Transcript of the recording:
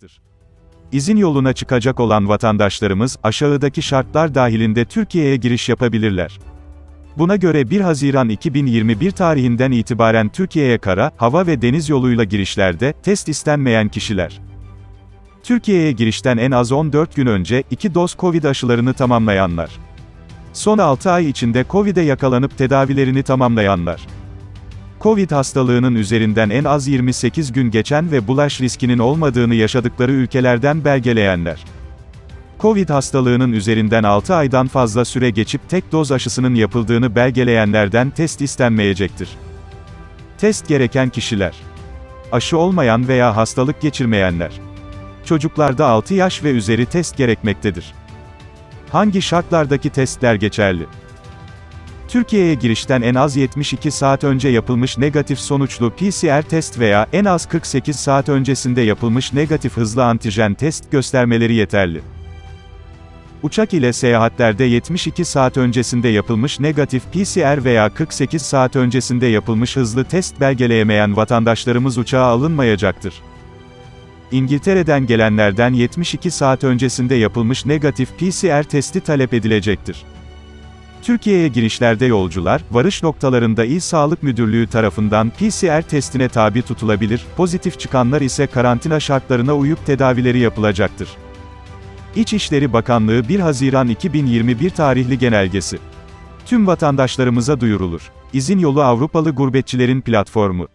olmayacaktır. İzin yoluna çıkacak olan vatandaşlarımız, aşağıdaki şartlar dahilinde Türkiye'ye giriş yapabilirler. Buna göre 1 Haziran 2021 tarihinden itibaren Türkiye'ye kara, hava ve deniz yoluyla girişlerde, test istenmeyen kişiler. Türkiye'ye girişten en az 14 gün önce, 2 doz Covid aşılarını tamamlayanlar. Son 6 ay içinde Covid'e yakalanıp tedavilerini tamamlayanlar. Covid hastalığının üzerinden en az 28 gün geçen ve bulaş riskinin olmadığını yaşadıkları ülkelerden belgeleyenler. Covid hastalığının üzerinden 6 aydan fazla süre geçip tek doz aşısının yapıldığını belgeleyenlerden test istenmeyecektir. Test gereken kişiler. Aşı olmayan veya hastalık geçirmeyenler. Çocuklarda 6 yaş ve üzeri test gerekmektedir. Hangi şartlardaki testler geçerli? Türkiye'ye girişten en az 72 saat önce yapılmış negatif sonuçlu PCR test veya en az 48 saat öncesinde yapılmış negatif hızlı antijen test göstermeleri yeterli. Uçak ile seyahatlerde 72 saat öncesinde yapılmış negatif PCR veya 48 saat öncesinde yapılmış hızlı test belgeleyemeyen vatandaşlarımız uçağa alınmayacaktır. İngiltere'den gelenlerden 72 saat öncesinde yapılmış negatif PCR testi talep edilecektir. Türkiye'ye girişlerde yolcular, varış noktalarında İl Sağlık Müdürlüğü tarafından PCR testine tabi tutulabilir, pozitif çıkanlar ise karantina şartlarına uyup tedavileri yapılacaktır. İçişleri Bakanlığı 1 Haziran 2021 tarihli genelgesi. Tüm vatandaşlarımıza duyurulur. İzin yolu Avrupalı gurbetçilerin platformu.